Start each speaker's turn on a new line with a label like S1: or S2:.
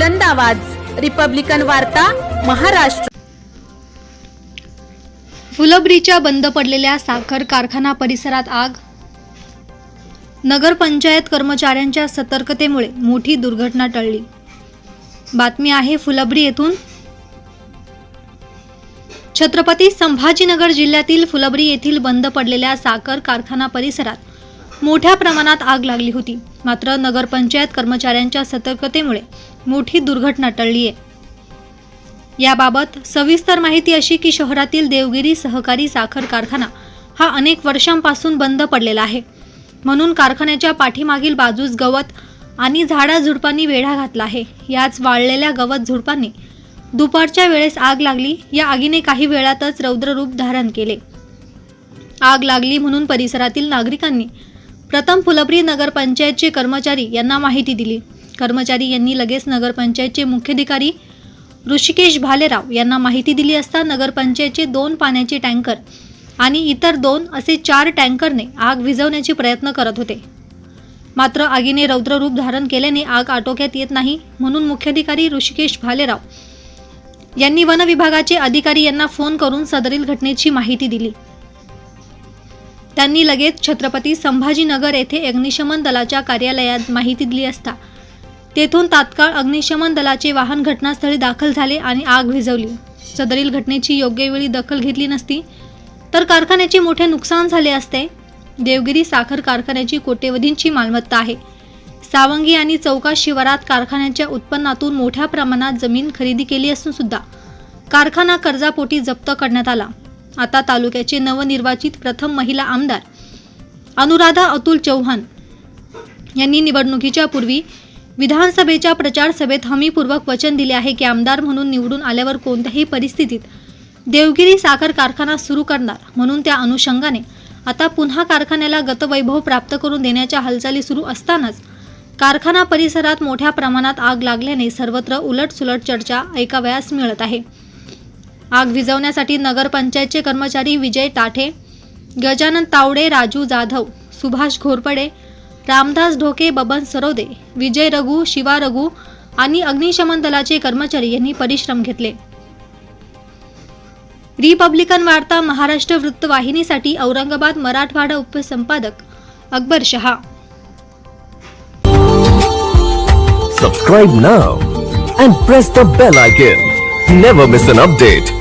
S1: बुलंद आवाज. रिपब्लिकन वार्ता महाराष्ट्र.
S2: फुलब्रीच्या बंद पडलेल्या साखर कारखाना परिसरात आग. नगरपंचायत कर्मचाऱ्यांच्या सतर्कतेमुळे मोठी दुर्घटना टळली. बातमी आहे फुलब्री येथून. छत्रपती संभाजीनगर जिल्ह्यातील फुलब्री येथील बंद पडलेल्या साखर कारखाना परिसरात मोठ्या प्रमाणात आग लागली होती. मात्र नगरपंचायत कर्मचाऱ्यांच्या सतर्कतेमुळे मोठी दुर्घटना टळली आहे. याबाबत सविस्तर माहिती अशी की शहरातील देवगिरी सहकारी साखर कारखाना हा अनेक वर्षांपासून बंद पडलेला आहे. म्हणून कारखान्याच्या पाठीमागील बाजूस गवत आणि झाडाझुडपांनी वेढा घातला आहे. याच वाळलेल्या गवत झुडपांनी दुपारच्या वेळेस आग लागली. या आगीने काही वेळातच रौद्ररूप धारण केले. आग लागली म्हणून परिसरातील नागरिकांनी प्रथम फुलप्री नगरपंचायतचे कर्मचारी यांना माहिती दिली. कर्मचारी यांनी लगेच नगरपंचायतचे मुख्याधिकारी ऋषिकेश भालेराव यांना माहिती दिली असता नगरपंचायतचे दोन पाण्याचे टँकर आणि इतर दोन असे चार टँकरने आग विझवण्याचे प्रयत्न करत होते. मात्र आगीने रौद्ररूप धारण केल्याने आग आटोक्यात येत नाही म्हणून मुख्याधिकारी ऋषिकेश भालेराव यांनी वनविभागाचे अधिकारी यांना फोन करून सदरील घटनेची माहिती दिली. त्यांनी लगेच छत्रपती संभाजीनगर येथे अग्निशमन दलाच्या कार्यालयात माहिती दिली असता. तेथून तात्काळ अग्निशमन दलाचे वाहन घटनास्थळी दाखल झाले आणि आग विझवली. सदरील घटनेची योग्य वेळी दखल घेतली नसती तर कारखान्याचे मोठे नुकसान झाले असते. देवगिरी साखर कारखान्याची कोट्यवधींची मालमत्ता आहे. सावंगी आणि चौका शिवारात कारखान्याच्या उत्पन्नातून मोठ्या प्रमाणात जमीन खरेदी केली असून सुद्धा कारखाना कर्जापोटी जप्त करण्यात आला. आता तालुक्याचे नवनिर्वाचित प्रथम महिला आमदार अनुराधा अतुल चौहान यांनी निवडणुकीच्या पूर्वी विधानसभेच्या प्रचार सभेत हमीपूर्वक वचन दिले आहे की आमदार म्हणून निवडून आल्यावर कोणत्याही परिस्थितीत देवगिरी साखर कारखाना सुरू करणार म्हणून त्या अनुषंगाने आता पुन्हा कारखान्याला गतवैभव प्राप्त करून देण्याच्या हालचाली सुरू असतानाच कारखाना परिसरात मोठ्या प्रमाणात आग लागल्याने सर्वत्र उलटसुलट चर्चा ऐकावयास मिळत आहे. आग विझवण्यासाठी नगरपंचायतचे कर्मचारी विजय ताठे गजानन तावडे राजू जाधव सुभाष घोरपडे रामदास ढोके बबन सरोदे विजय रघु शिवा रघु आणि अग्निशमन दलाचे कर्मचारी यांनी परिश्रम घेतले. रिपब्लिकन वार्ता महाराष्ट्र वृत्तवाहिनीसाठी Aurangabad Marathwada उपसंपादक Akbar Shah.
S3: Subscribe now and press the bell icon never miss an update